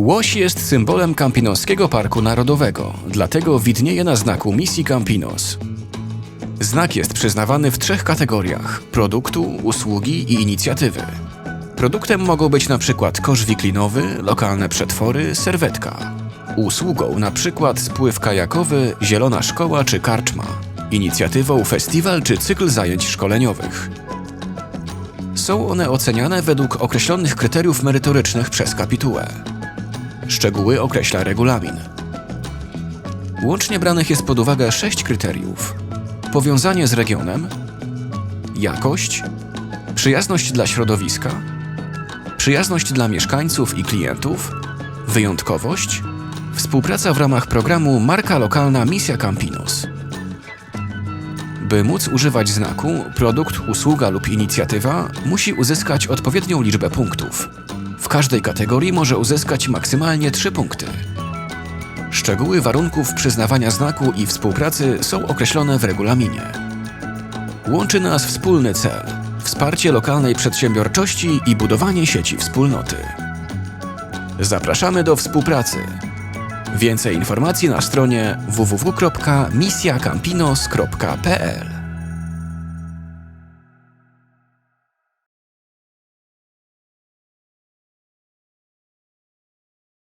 Łoś jest symbolem Campinoskiego Parku Narodowego, dlatego widnieje na znaku misji Campinos. Znak jest przyznawany w trzech kategoriach: produktu, usługi i inicjatywy. Produktem mogą być przykład kosz wiklinowy, lokalne przetwory, serwetka. Usługą przykład spływ kajakowy, zielona szkoła czy karczma. Inicjatywą festiwal czy cykl zajęć szkoleniowych. Są one oceniane według określonych kryteriów merytorycznych przez kapitułę. Szczegóły określa regulamin. Łącznie branych jest pod uwagę sześć kryteriów: powiązanie z regionem, jakość, przyjazność dla środowiska, przyjazność dla mieszkańców i klientów, wyjątkowość, współpraca w ramach programu Marka Lokalna Misja Campinos. By móc używać znaku, produkt, usługa lub inicjatywa musi uzyskać odpowiednią liczbę punktów. W każdej kategorii może uzyskać maksymalnie 3 punkty. Szczegóły warunków przyznawania znaku i współpracy są określone w regulaminie. Łączy nas wspólny cel wsparcie lokalnej przedsiębiorczości i budowanie sieci wspólnoty. Zapraszamy do współpracy. Więcej informacji na stronie www.misjacampinos.pl